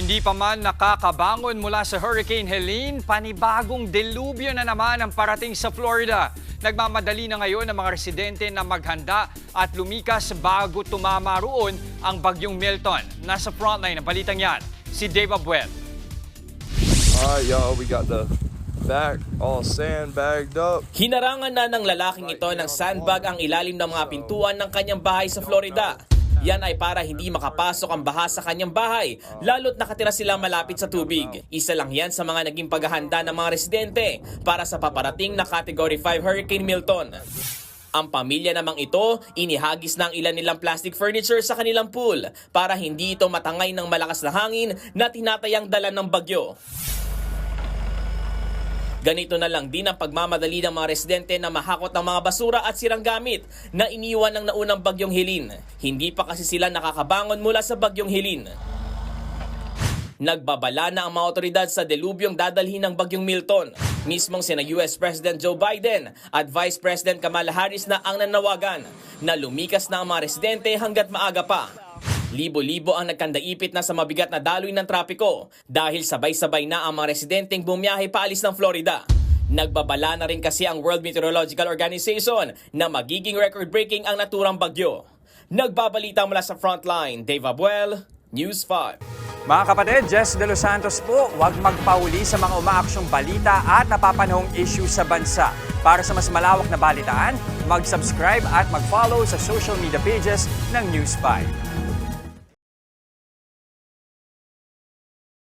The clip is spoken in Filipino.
Hindi pa man nakakabangon mula sa Hurricane Helene, panibagong delubyo na naman ang parating sa Florida. Nagmamadali na ngayon ang mga residente na maghanda at lumikas bago tumama roon ang bagyong Milton. Nasa frontline ng balitang yan, si Dave Abuel. All right, y'all, we got the back all sandbagged up. Hinarangan na ng lalaking ito ng sandbag ang ilalim ng mga pintuan ng kanyang bahay sa Florida. Yan ay para hindi makapasok ang baha sa kanyang bahay, lalo't nakatira sila malapit sa tubig. Isa lang yan sa mga naging paghahanda ng mga residente para sa paparating na Category 5 Hurricane Milton. Ang pamilya namang ito, inihagis ng ilan nilang plastic furniture sa kanilang pool para hindi ito matangay ng malakas na hangin na tinatayang dala ng bagyo. Ganito na lang din ang pagmamadali ng mga residente na mahakot ang mga basura at sirang gamit na iniwan ng naunang bagyong Helin. Hindi pa kasi sila nakakabangon mula sa bagyong Helin. Nagbabala na ang mga otoridad sa delubyong dadalhin ng bagyong Milton. Mismong sina US President Joe Biden at Vice President Kamala Harris na ang nanawagan na lumikas na ang mga residente hanggat maaga pa. Libo-libo ang nagkandaipit na sa mabigat na daloy ng trapiko dahil sabay-sabay na ang mga residenteng bumiyahe paalis ng Florida. Nagbabala na rin kasi ang World Meteorological Organization na magiging record-breaking ang naturang bagyo. Nagbabalita mula sa frontline, Dave Abuel, News 5. Mga kapatid, Jess De Los Santos po, huwag magpauli sa mga umaaksyong balita at napapanahong issue sa bansa. Para sa mas malawak na balitaan, mag-subscribe at mag-follow sa social media pages ng News 5.